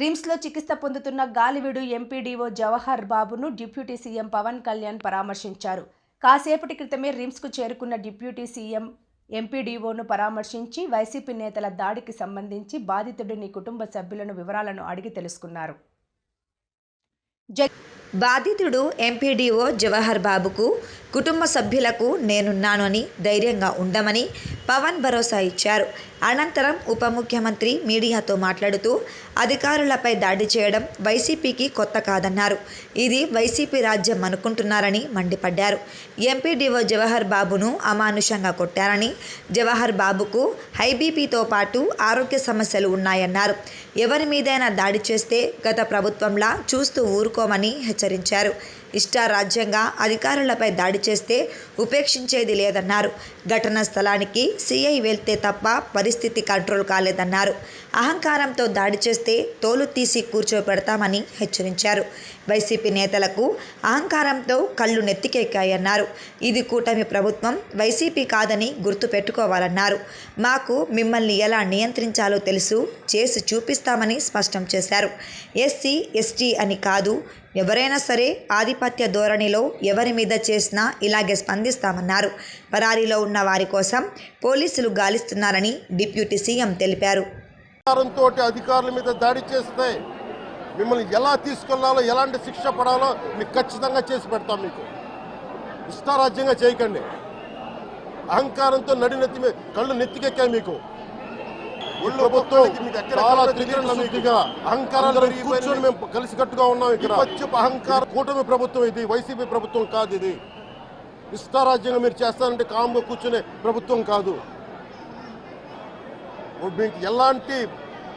రిమ్స్లో చికిత్స పొందుతున్న గాలివీడు ఎంపీడీఓ జవహర్ బాబును డిప్యూటీ సీఎం పవన్ కళ్యాణ్ పరామర్శించారు. కాసేపటి క్రితమే రిమ్స్కు చేరుకున్న డిప్యూటీ సీఎం ఎంపీడీఓను పరామర్శించి వైసీపీ నేతల దాడికి సంబంధించి బాధితుడిని కుటుంబ సభ్యులను వివరాలను అడిగి తెలుసుకున్నారు. జ బాధితుడు ఎంపీడీఓ జవహర్ బాబుకు కుటుంబ సభ్యులకు నేనున్నాను అని ధైర్యంగా ఉండమని పవన్ భరోసా ఇచ్చారు. అనంతరం ఉప ముఖ్యమంత్రి మీడియాతో మాట్లాడుతూ అధికారులపై దాడి చేయడం వైసీపీకి కొత్త కాదన్నారు. ఇది వైసీపీ రాజ్యం అనుకుంటున్నారని మండిపడ్డారు. ఎంపీడీఓ జవహర్ బాబును అమానుషంగా కొట్టారని జవహర్ బాబుకు హైబీపీతో పాటు ఆరోగ్య సమస్యలు ఉన్నాయన్నారు. ఎవరి మీదైనా దాడి చేస్తే గత ప్రభుత్వంలా చూస్తూ ఊరుకోమని హెచ్చరించారు. ఇష్టారాజ్యంగా అధికారులపై దాడి చేస్తే ఉపేక్షించేది లేదన్నారు. ఘటనా స్థలానికి సీఐ వెళ్తే తప్ప పరిస్థితి కంట్రోల్ కాలేదన్నారు. అహంకారంతో దాడి చేస్తే తోలు తీసి కూర్చోపెడతామని హెచ్చరించారు. వైసీపీ నేతలకు అహంకారంతో కళ్ళు నెత్తికెక్కాయన్నారు ఇది కూటమి ప్రభుత్వం వైసీపీ కాదని గుర్తుపెట్టుకోవాలన్నారు మాకు మిమ్మల్ని ఎలా నియంత్రించాలో తెలుసు చేసి చూపిస్తామని స్పష్టం చేశారు. ఎస్సీ ఎస్టీ అని కాదు ఎవరైనా సరే ఆధిపత్య ధోరణిలో ఎవరి మీద చేసినా ఇలాగే స్పందిస్తామన్నారు. పరారీలో ఉన్న వారి కోసం పోలీసులు గాలిస్తున్నారని డిప్యూటీ సీఎం తెలిపారు. అధికారుల మీద దాడి చేస్తే మిమ్మల్ని ఎలా తీసుకెళ్ళాలో ఎలాంటి శిక్ష పడాలో మీకు ఖచ్చితంగా చేసి పెడతాం మీకు. ఇష్టారాజ్యంగా చేయకండి. అహంకారంతో నడి నెత్తి కళ్ళు నెత్తికెక్కాయి మీకు. మేము కలిసి కట్టుగా ఉన్నాం ఇక్కడ. అహంకార కూటమి ప్రభుత్వం ఇది వైసీపీ ప్రభుత్వం కాదు ఇది. ఇష్టారాజ్యంగా మీరు చేస్తారంటే కామ్గా కూర్చునే ప్రభుత్వం కాదు. మీకు ఎలాంటి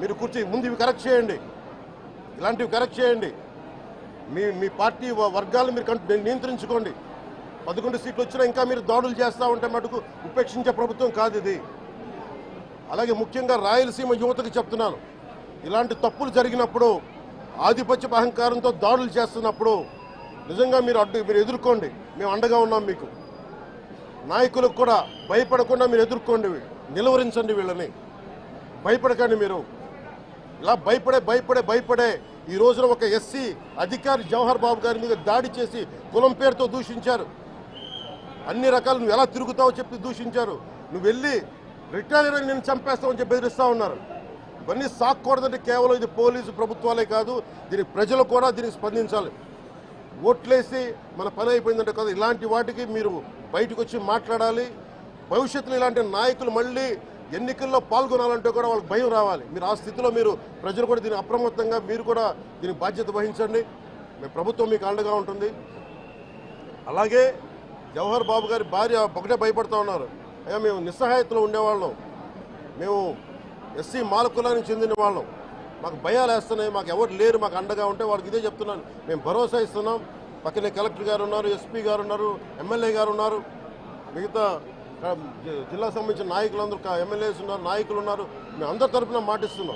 మీరు కూర్చొని ముందు ఇవి కరెక్ట్ చేయండి. ఇలాంటివి కరెక్ట్ చేయండి. మీ మీ పార్టీ వర్గాలు మీరు కంట- నియంత్రించుకోండి. పదకొండు సీట్లు వచ్చినా ఇంకా మీరు దాడులు చేస్తూ ఉంటే మటుకు ఉపేక్షించే ప్రభుత్వం కాదు ఇది. అలాగే ముఖ్యంగా రాయలసీమ యువతకు చెప్తున్నాను. ఇలాంటి తప్పులు జరిగినప్పుడు ఆధిపత్య అహంకారంతో దాడులు చేస్తున్నప్పుడు నిజంగా మీరు అడ్డు మీరు ఎదుర్కోండి. మేము అండగా ఉన్నాం మీకు. నాయకులకు కూడా భయపడకుండా మీరు ఎదుర్కోండి. నిలువరించండి వీళ్ళని. భయపడకండి మీరు. ఇలా భయపడే భయపడే భయపడే ఈ రోజున ఒక ఎస్సీ అధికారి జవహర్ బాబు గారి మీద దాడి చేసి కులం పేరుతో దూషించారు. అన్ని రకాలు నువ్వు ఎలా తిరుగుతావో చెప్పి దూషించారు. నువ్వు వెళ్ళి రిటైర్ నేను చంపేస్తామని చెప్పి బెదిరిస్తా ఉన్నారు. ఇవన్నీ సాక్కూడదంటే కేవలం ఇది పోలీసు ప్రభుత్వాలే కాదు దీనికి ప్రజలు కూడా దీనికి స్పందించాలి. ఓట్లేసి మన పని అయిపోయిందంటే కదా ఇలాంటి వాటికి మీరు బయటకు వచ్చి మాట్లాడాలి. భవిష్యత్తులో ఇలాంటి నాయకులు మళ్ళీ ఎన్నికల్లో పాల్గొనాలంటే కూడా వాళ్ళకి భయం రావాలి. మీరు ఆ స్థితిలో మీరు ప్రజలు కూడా దీని అప్రమత్తంగా మీరు కూడా దీనికి బాధ్యత వహించండి. మీ ప్రభుత్వం మీకు అండగా ఉంటుంది. అలాగే జవహర్ బాబు గారి భార్య ఒకటే భయపడుతూ ఉన్నారు. అయ్యా మేము నిస్సహాయతలో ఉండేవాళ్ళం. మేము ఎస్సీ మాలకులానికి చెందిన వాళ్ళం. మాకు భయాలు వేస్తున్నాయి. మాకు ఎవరు లేరు. మాకు అండగా ఉంటే వాళ్ళకి ఇదే చెప్తున్నాను. మేము భరోసా ఇస్తున్నాం. పక్కనే కలెక్టర్ గారు ఉన్నారు ఎస్పీ గారు ఉన్నారు ఎమ్మెల్యే గారు ఉన్నారు. మిగతా జిల్లా సంబంధించిన నాయకులందరూ ఎమ్మెల్యేస్ ఉన్నారు నాయకులు ఉన్నారు. మేము అందరి తరఫున మాటిస్తున్నాం.